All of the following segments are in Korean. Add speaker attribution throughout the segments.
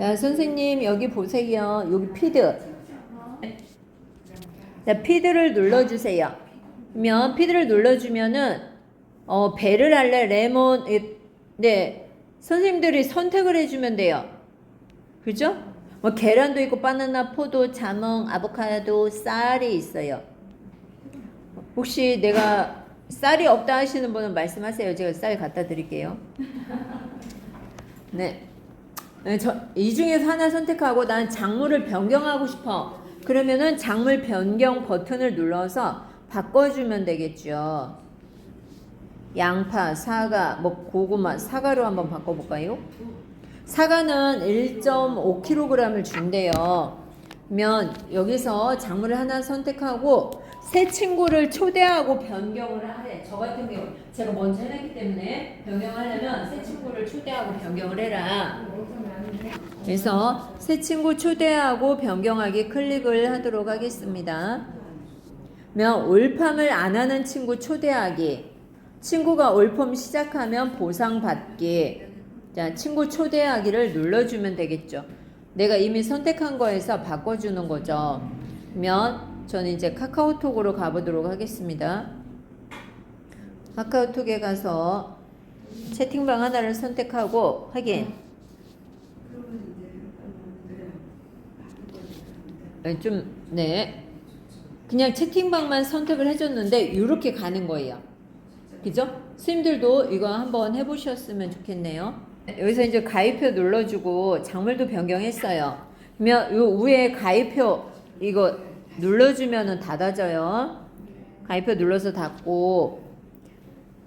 Speaker 1: 자, 선생님 여기 보세요. 여기 피드. 자, 피드를 눌러주세요. 그러면 피드를 눌러주면은 어, 배를 할래 레몬 예, 네 선생님들이 선택을 해주면 돼요. 그죠? 뭐 계란도 있고 바나나, 포도, 자몽, 아보카도, 쌀이 있어요. 혹시 내가 쌀이 없다 하시는 분은 말씀하세요. 제가 쌀 갖다 드릴게요. 네. 네, 저, 이 중에서 하나 선택하고 난 작물을 변경하고 싶어. 그러면은 작물 변경 버튼을 눌러서 바꿔주면 되겠죠. 양파, 사과, 뭐 고구마, 사과로 한번 바꿔볼까요? 사과는 1.5kg을 준대요. 그러면 여기서 작물을 하나 선택하고 새 친구를 초대하고 변경을 하래. 저 같은 경우 제가 먼저 해놨기 때문에 변경하려면 새 친구를 초대하고 변경을 해라. 그래서 새 친구 초대하고 변경하기 클릭을 하도록 하겠습니다. 면 올팜을 안 하는 친구 초대하기. 친구가 올팜 시작하면 보상 받기. 자, 친구 초대하기를 눌러주면 되겠죠. 내가 이미 선택한 거에서 바꿔주는 거죠. 그러면 저는 이제 카카오톡으로 가보도록 하겠습니다. 카카오톡에 가서 채팅방 하나를 선택하고 확인. 네, 좀, 네. 그냥 채팅방만 선택을 해줬는데, 이렇게 가는 거예요. 그죠? 스님들도 이거 한번 해보셨으면 좋겠네요. 여기서 이제 가입표 눌러주고, 작물도 변경했어요. 그러면 요 위에 가입표, 이거 눌러주면은 닫아져요. 가입표 눌러서 닫고,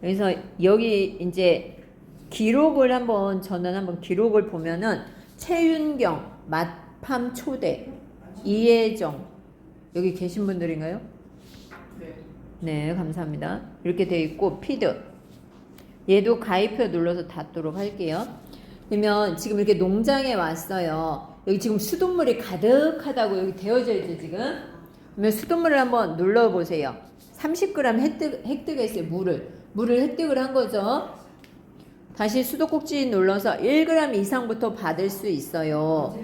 Speaker 1: 그래서 여기 이제 기록을 한번, 저는 한번 기록을 보면은, 최윤경, 맛팜 초대, 이혜정 여기 계신 분들인가요? 네, 감사합니다. 이렇게 돼 있고 피드 얘도 가입표 눌러서 닫도록 할게요. 그러면 지금 이렇게 농장에 왔어요. 여기 지금 수돗물이 가득하다고 여기 되어져 있죠 지금. 그러면 수돗물을 한번 눌러 보세요. 30g 획득 획득했어요 물을 물을 획득을 한 거죠. 다시 수도꼭지 눌러서 1g 이상부터 받을 수 있어요.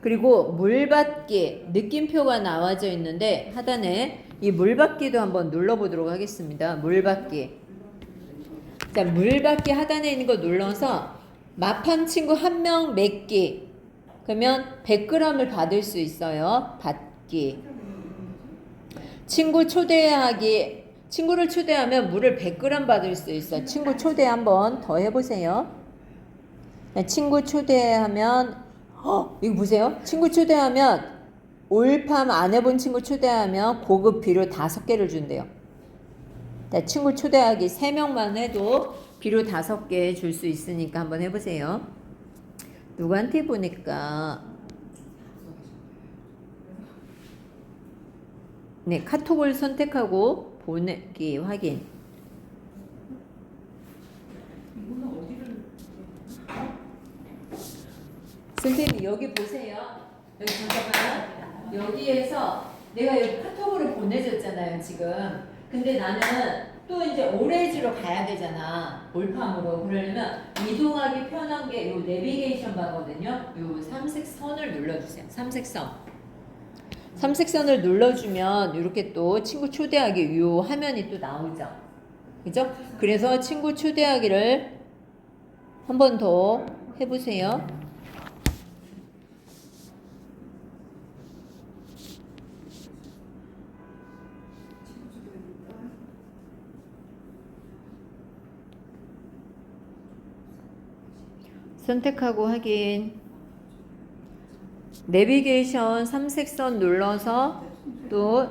Speaker 1: 그리고 물받기 느낌표가 나와져 있는데 하단에 이 물받기도 한번 눌러보도록 하겠습니다. 물받기. 자, 물받기 하단에 있는 거 눌러서 마판 친구 한 명 맺기. 그러면 100g을 받을 수 있어요. 받기. 친구 초대하기. 친구를 초대하면 물을 100g 받을 수 있어요. 친구 초대 한번 더 해보세요. 자, 친구 초대하면 어, 이거 보세요. 친구 초대하면 올팜 안 해본 친구 초대하면 고급 비료 다섯 개를 준대요. 자, 친구 초대하기 세 명만 해도 비료 다섯 개 줄 수 있으니까 한번 해보세요. 누구한테 보니까 네 카톡을 선택하고 보내기 확인. 선생님 여기 보세요. 여기 잠깐만. 여기에서 내가 여기 카톡으로 보내줬잖아요 지금. 근데 나는 또 이제 오레지로 가야 되잖아. 올팜으로. 그러려면 이동하기 편한 게 요 내비게이션 바거든요. 요 삼색 선을 눌러주세요. 삼색 선. 삼색 선을 눌러주면 이렇게 또 친구 초대하기 요 화면이 또 나오죠. 그죠? 그래서 친구 초대하기를 한 번 더 해보세요. 선택하고 확인. 내비게이션 삼색선 눌러서 또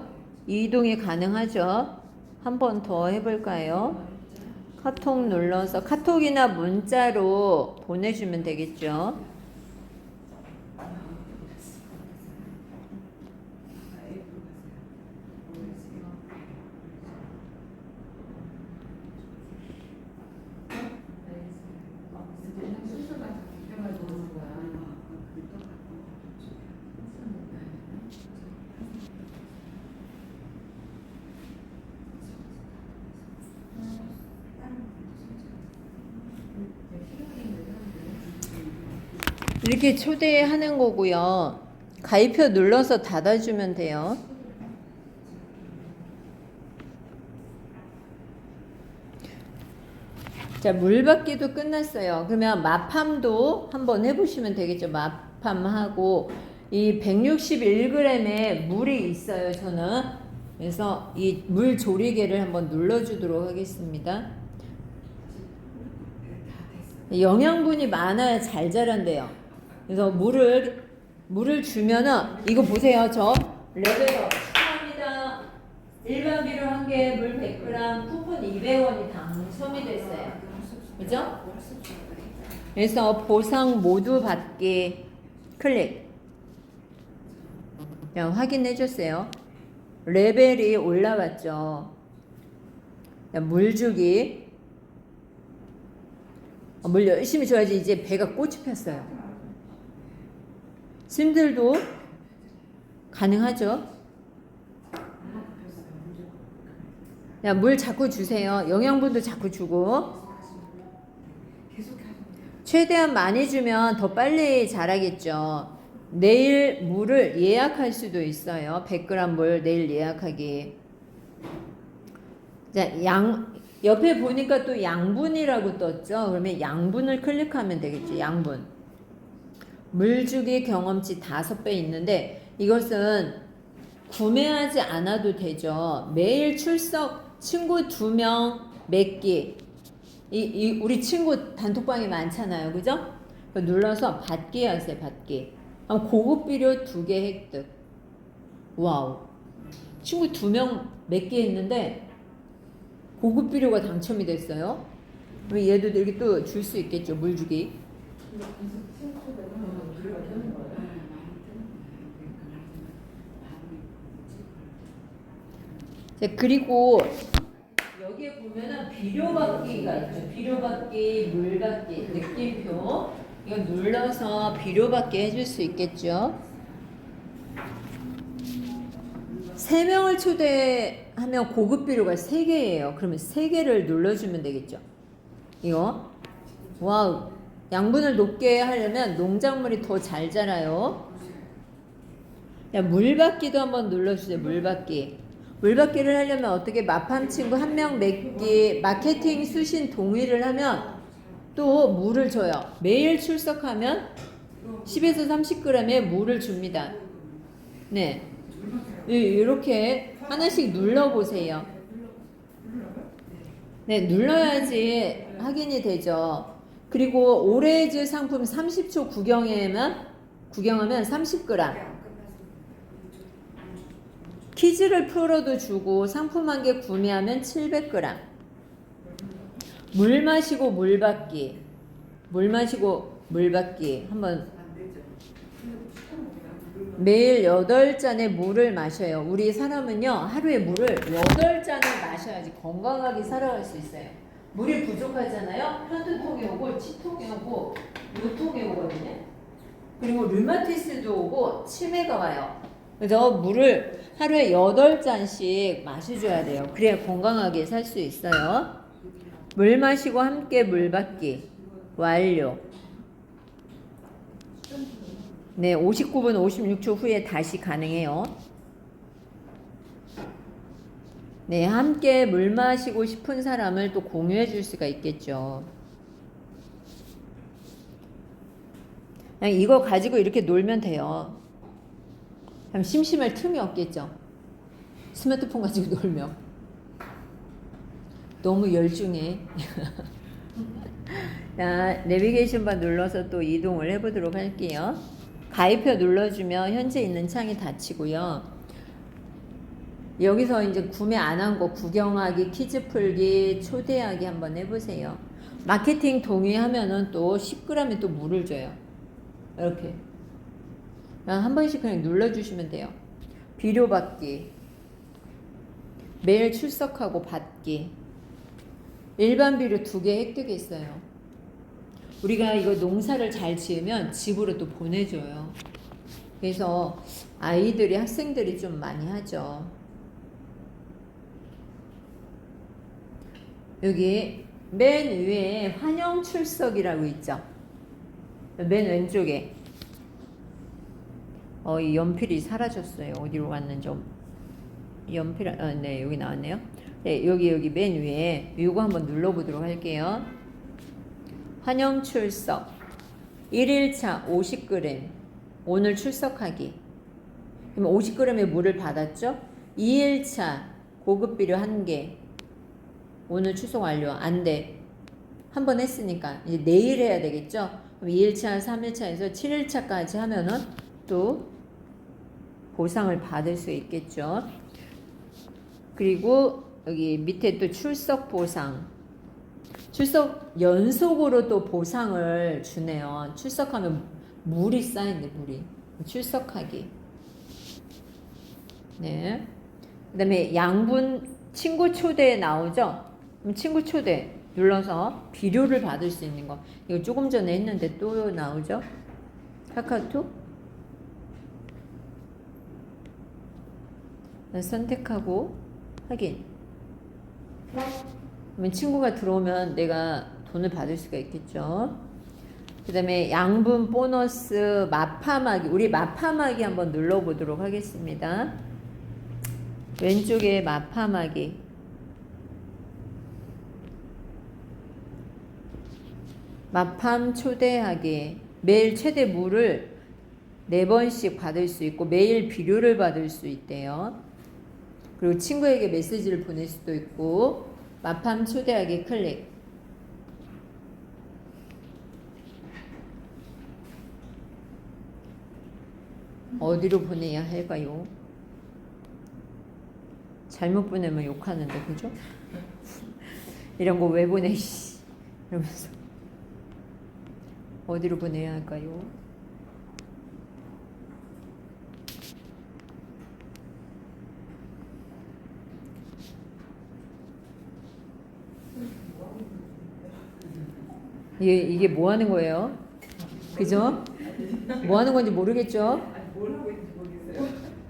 Speaker 1: 이동이 가능하죠. 한 번 더 해볼까요? 카톡 눌러서 카톡이나 문자로 보내주면 되겠죠. 이렇게 초대하는 거고요. 가입표 눌러서 닫아주면 돼요. 자, 물받기도 끝났어요. 그러면 마팜도 한번 해보시면 되겠죠. 마팜하고 이 161g의 물이 있어요. 저는 그래서 이 물 조리개를 한번 눌러주도록 하겠습니다. 영양분이 많아야 잘 자란대요. 그래서 물을 물을 주면은 이거 보세요. 저 레벨업 축하합니다. 일반 비료 한 개에 물 100g 쿠폰 200원이 당첨이 됐어요. 그죠? 그래서 보상 모두 받기 클릭. 자, 확인해 주세요. 레벨이 올라갔죠. 자, 물 주기. 어, 물 열심히 줘야지 이제 배가 꽃이 폈어요. 스님들도 가능하죠. 야, 물 자꾸 주세요. 영양분도 자꾸 주고. 최대한 많이 주면 더 빨리 자라겠죠. 내일 물을 예약할 수도 있어요. 100g 물 내일 예약하기. 자, 양, 옆에 보니까 또 양분이라고 떴죠. 그러면 양분을 클릭하면 되겠죠. 양분. 물주기 경험치 5배 있는데 이것은 구매하지 않아도 되죠. 매일 출석 친구 2명 맺기. 이, 이 우리 친구 단톡방이 많잖아요. 그죠? 눌러서 받기 하세요. 받기. 고급 비료 2개 획득. 와우. 친구 2명 맺기 했는데 고급 비료가 당첨이 됐어요. 얘도 이렇게 또 줄 수 있겠죠. 물 주기. 자, 그리고 여기에 보면은 비료받기가 있죠. 비료받기, 물받기, 느낌표. 이거 눌러서 비료받기 해줄 수 있겠죠. 세 명을 초대하면 고급 비료가 세 개예요. 그러면 세 개를 눌러주면 되겠죠. 이거 와우 양분을 높게 하려면 농작물이 더 잘 자라요. 야, 물받기도 한번 눌러주세요. 물 받기. 물받기를 하려면 어떻게 마팜 친구 한 명 맺기 마케팅 수신 동의를 하면 또 물을 줘요. 매일 출석하면 10에서 30g의 물을 줍니다. 네. 이- 이렇게 하나씩 눌러보세요. 네, 눌러야지 확인이 되죠. 그리고 오레즈 상품 30초 구경하면 구경하면 30g. 퀴즈를 풀어도 주고 상품 한 개 구매하면 700g. 물 마시고 물 받기. 물 마시고 물 받기. 한번 매일 8잔의 물을 마셔요. 우리 사람은요, 하루에 물을 8잔을 마셔야지 건강하게 살아갈 수 있어요. 물이 부족하잖아요? 편두통이 오고, 치통이 오고, 요통이 오거든요. 그리고 류마티스도 오고, 치매가 와요. 그래서 물을 하루에 8잔씩 마셔줘야 돼요. 그래야 건강하게 살 수 있어요. 물 마시고 함께 물 받기. 완료. 네, 59분 56초 후에 다시 가능해요. 네, 함께 물 마시고 싶은 사람을 또 공유해 줄 수가 있겠죠. 그냥 이거 가지고 이렇게 놀면 돼요. 그럼 심심할 틈이 없겠죠. 스마트폰 가지고 놀면. 너무 열중해. 자, 내비게이션 바 눌러서 또 이동을 해보도록 할게요. 가입표 눌러주면 현재 있는 창이 닫히고요. 여기서 이제 구매 안 한 거 구경하기, 퀴즈 풀기, 초대하기 한번 해보세요. 마케팅 동의하면은 또 10g에 또 물을 줘요. 이렇게. 그냥 한 번씩 그냥 눌러주시면 돼요. 비료 받기. 매일 출석하고 받기. 일반 비료 두 개 획득했어요. 우리가 이거 농사를 잘 지으면 집으로 또 보내줘요. 그래서 아이들이 학생들이 좀 많이 하죠. 여기 맨 위에 환영 출석이라고 있죠. 맨 왼쪽에 어, 이 연필이 사라졌어요. 어디로 갔는지. 연필, 아, 네, 여기 나왔네요. 네, 여기, 여기 맨 위에 이거 한번 눌러보도록 할게요. 환영 출석. 1일차 50g. 오늘 출석하기. 그럼 50g의 물을 받았죠? 2일차 고급 비료 1개. 오늘 출석 완료. 안 돼. 한 번 했으니까 이제 내일 해야 되겠죠? 그럼 2일차, 3일차에서 7일차까지 하면은 또 보상을 받을 수 있겠죠. 그리고 여기 밑에 또 출석 보상. 출석 연속으로 또 보상을 주네요. 출석하면 물이 쌓인대, 물이. 출석하기. 네. 그 다음에 양분 친구 초대에 나오죠? 그럼 친구 초대 눌러서 비료를 받을 수 있는 거. 이거 조금 전에 했는데 또 나오죠? 카카오톡? 선택하고 확인. 그러면 친구가 들어오면 내가 돈을 받을 수가 있겠죠. 그 다음에 양분 보너스 마파마기. 우리 마파마기 한번 눌러보도록 하겠습니다. 왼쪽에 마파마기. 마팜 초대하기. 매일 최대 물을 네 번씩 받을 수 있고 매일 비료를 받을 수 있대요. 그리고 친구에게 메시지를 보낼 수도 있고 마팜 초대하기 클릭. 어디로 보내야 할까요? 잘못 보내면 욕하는데 그죠? 이런 거 왜 보내? 씨. 이러면서 어디로 보내야 할까요? 이게, 이게 뭐 하는 거예요? 그죠? 뭐 하는 건지 모르겠죠?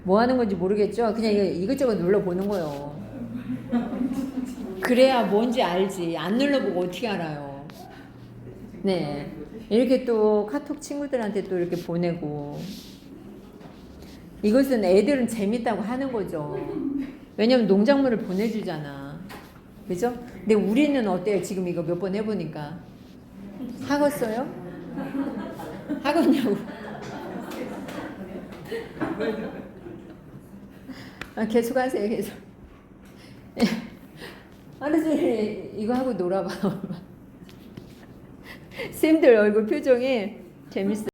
Speaker 1: 뭐 하는 건지 모르겠죠? 그냥 이거 이것저것 눌러보는 거예요. 그래야 뭔지 알지. 안 눌러보고 어떻게 알아요? 네. 이렇게 또 카톡 친구들한테 또 이렇게 보내고. 이것은 애들은 재밌다고 하는 거죠. 왜냐면 농작물을 보내주잖아. 그죠? 근데 우리는 어때요? 지금 이거 몇 번 해보니까. 하겠어요? 하겠냐고. 아, 계속 하세요, 계속. 예. 하루 종일 이거 하고 놀아봐. 쌤들 얼굴 표정이 재밌어.